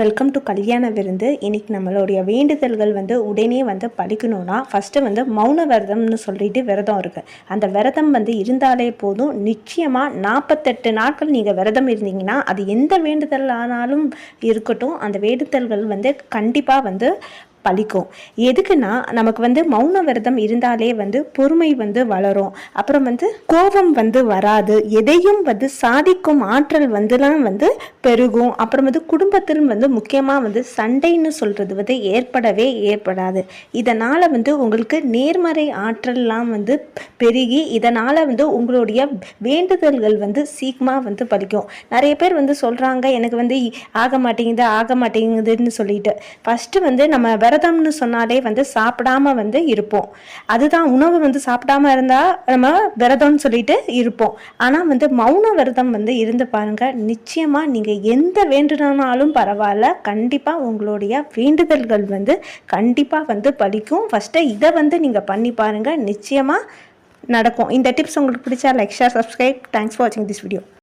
Welcome to கல்யாண விருந்து. இன்னைக்கு நம்மளுடைய வேண்டுதல்கள் வந்து உடனே வந்து படிக்கணும்னா ஃபஸ்ட்டு வந்து மௌன விரதம்னு சொல்லிட்டு விரதம் இருக்குது அந்த விரதம் வந்து இருந்தாலே போதும். நிச்சயமாக நாற்பத்தெட்டு நாட்கள் நீங்கள் விரதம் இருந்தீங்கன்னா அது எந்த வேண்டுதல் ஆனாலும் இருக்கட்டும் அந்த வேண்டுதல்கள் வந்து கண்டிப்பாக வந்து பலிக்கும் எதுக்குன்னா நமக்கு வந்து மௌன விரதம் இருந்தாலே வந்து பொறுமை வந்து வளரும். அப்புறம் வந்து கோபம் வந்து வராது. எதையும் வந்து சாதிக்கும் ஆற்றல் வந்துலாம் வந்து பெருகும். அப்புறம் வந்து குடும்பத்தில் வந்து முக்கியமாக வந்து சண்டைன்னு சொல்கிறது வந்து ஏற்படவே ஏற்படாது. இதனால் வந்து உங்களுக்கு நேர்மறை ஆற்றல்லாம் வந்து பெருகி இதனால் வந்து உங்களுடைய வேண்டுதல்கள் வந்து சீக்கிரமாக வந்து பலிக்கும் நிறைய பேர் வந்து சொல்கிறாங்க எனக்கு வந்து ஆக மாட்டேங்குது ஆக மாட்டேங்குதுன்னு சொல்லிட்டு. ஃபஸ்ட்டு வந்து நம்ம விரதம்னு சொன்னாலே வந்து சாப்பிடாம வந்து இருப்போம். அதுதான் உணவு வந்து சாப்பிடாம இருந்தால் நம்ம விரதம்னு சொல்லிட்டு இருப்போம். ஆனால் வந்து மௌன விரதம் வந்து இருந்து பாருங்க நிச்சயமாக நீங்கள் எந்த வேண்டுனாலும் பரவாயில்ல கண்டிப்பாக உங்களுடைய வேண்டுதல்கள் வந்து கண்டிப்பாக வந்து பலிக்கும். ஃபஸ்ட்டு இதை வந்து நீங்கள் பண்ணி பாருங்கள் நிச்சயமாக நடக்கும். இந்த டிப்ஸ் உங்களுக்கு பிடிச்சா like share subscribe thanks for வாட்சிங் திஸ் வீடியோ